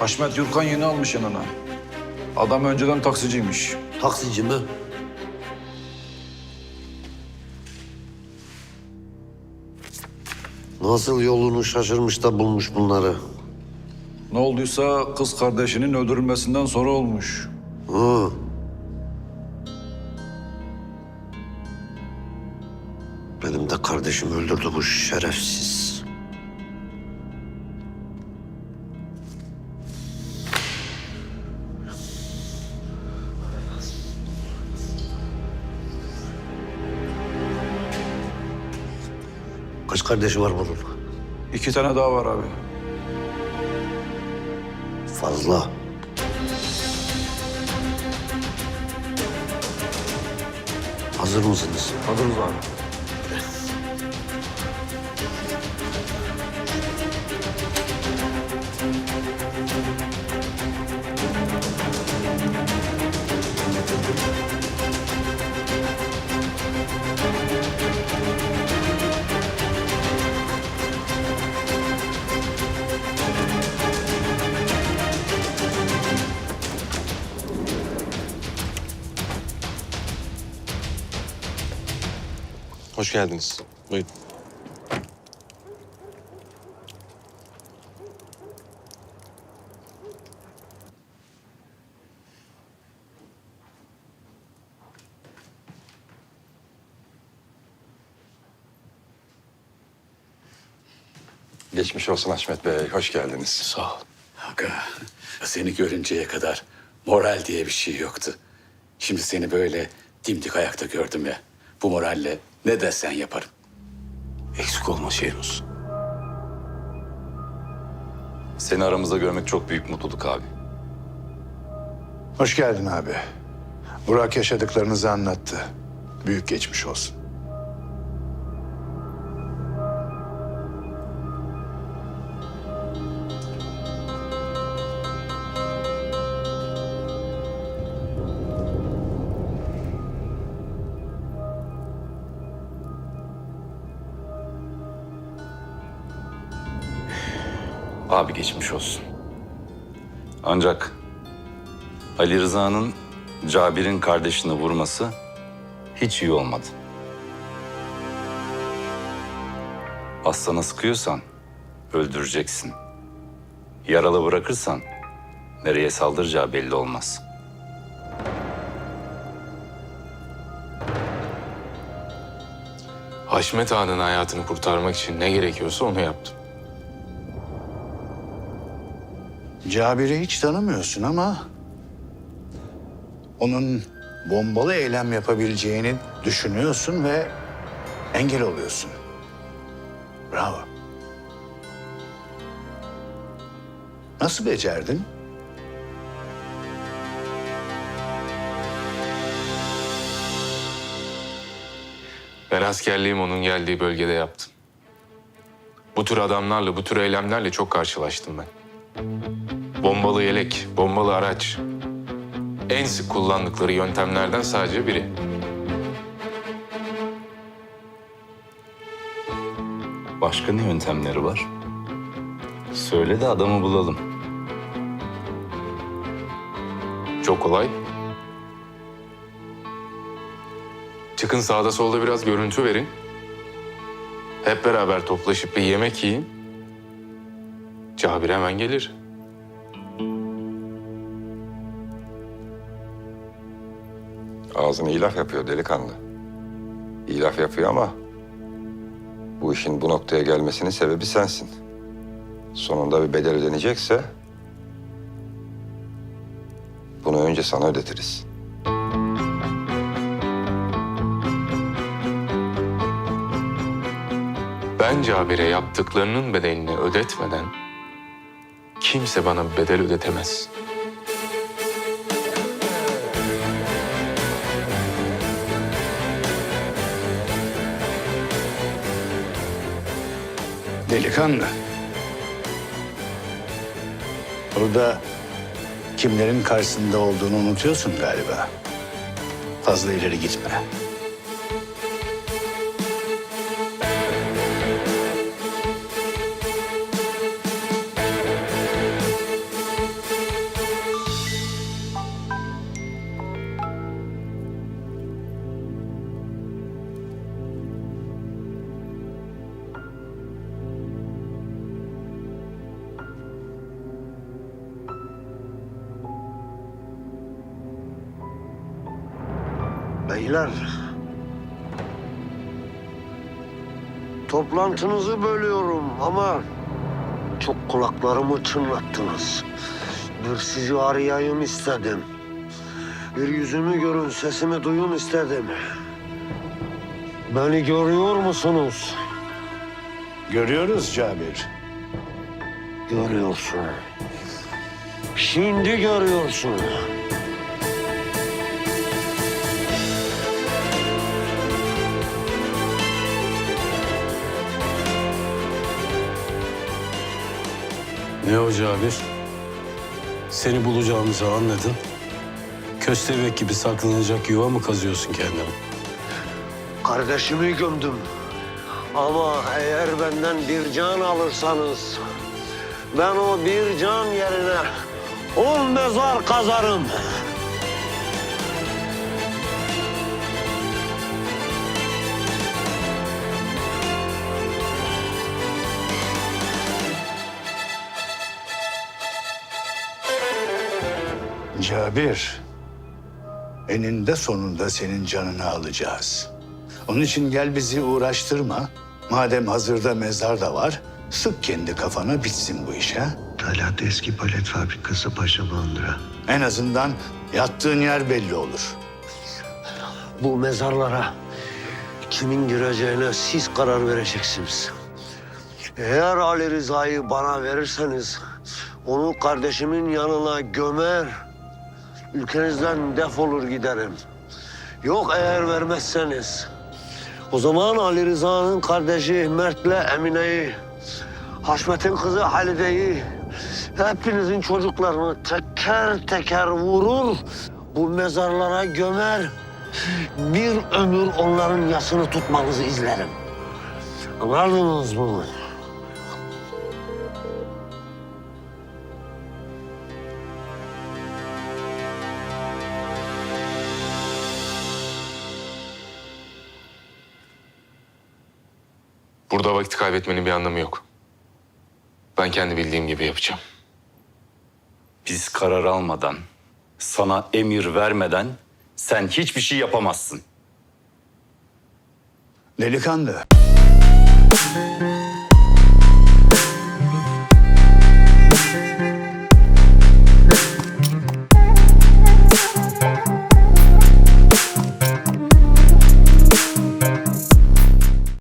Haşmet Yurkan yeni almış yanına. Adam önceden taksiciymiş. Taksici mi? Nasıl yolunu şaşırmış da bulmuş bunları? Ne olduysa kız kardeşinin öldürülmesinden sonra olmuş. Hı. Benim de kardeşim öldürdü bu şerefsiz. Kaç kardeşi var bunun? İki tane daha var abi. Fazla. Hazır mısınız? Hazırız abi görüşürüz. Hoş geldiniz. Buyurun. Geçmiş olsun Haşmet Bey, hoş geldiniz. Sağ ol. Aga, seni görünceye kadar moral diye bir şey yoktu. Şimdi seni böyle dimdik ayakta gördüm ya. Bu moralle ne dersen yaparım. Eksik olma Şehmus. Seni aramızda görmek çok büyük mutluluk abi. Hoş geldin abi. Burak yaşadıklarınızı anlattı. Büyük geçmiş olsun. Abi geçmiş olsun. Ancak Ali Rıza'nın Cabir'in kardeşini vurması hiç iyi olmadı. Aslana sıkıyorsan öldüreceksin. Yaralı bırakırsan nereye saldıracağı belli olmaz. Haşmet Ağa'nın hayatını kurtarmak için ne gerekiyorsa onu yaptım. Cabir'i hiç tanımıyorsun ama... ...onun bombalı eylem yapabileceğini düşünüyorsun ve engel oluyorsun. Bravo. Nasıl becerdin? Ben askerliğimi onun geldiği bölgede yaptım. Bu tür adamlarla, bu tür eylemlerle çok karşılaştım ben. Bombalı yelek, bombalı araç. En sık kullandıkları yöntemlerden sadece biri. Başka ne yöntemleri var? Söyle de adamı bulalım. Çok kolay. Çıkın sağda solda biraz görüntü verin. Hep beraber toplaşıp bir yemek yiyin. Cabir hemen gelir. Ağzını ilaf yapıyor delikanlı. İlaf yapıyor ama bu işin bu noktaya gelmesinin sebebi sensin. Sonunda bir bedel ödenecekse bunu önce sana ödetiriz. Ben Cabir'e yaptıklarının bedelini ödetmeden kimse bana bedel ödetemez. Delikanlı. Burada kimlerin karşısında olduğunu unutuyorsun galiba. Fazla ileri gitme. Beyler. Toplantınızı bölüyorum ama çok kulaklarımı çınlattınız. Bir sizi arayayım istedim. Bir yüzümü görün, sesimi duyun istedim. Beni görüyor musunuz? Görüyoruz Cabir. Görüyorsun. Şimdi görüyorsun. Ne o Cabir? Seni bulacağımızı anladın. Köstebek gibi saklanacak yuva mı kazıyorsun kendine? Kardeşimi gömdüm. Ama eğer benden bir can alırsanız... ...ben o bir can yerine on mezar kazarım. Cabir, eninde sonunda senin canını alacağız. Onun için gel bizi uğraştırma. Madem hazırda mezar da var, sık kendi kafana bitsin bu iş ha. Talat eski palet fabrikası Paşa Mandıra. En azından yattığın yer belli olur. Bu mezarlara kimin gireceğine siz karar vereceksiniz. Eğer Ali Rıza'yı bana verirseniz onu kardeşimin yanına gömer, ülkenizden defolur giderim. Yok eğer vermezseniz o zaman Ali Rıza'nın kardeşi Mert'le Emine'yi, Haşmet'in kızı Halide'yi, hepinizin çocuklarını teker teker vurur, bu mezarlara gömer. Bir ömür onların yasını tutmanızı izlerim. Anladınız mı? Burada vakit kaybetmenin bir anlamı yok. Ben kendi bildiğim gibi yapacağım. Biz karar almadan, sana emir vermeden sen hiçbir şey yapamazsın. Delikanlı,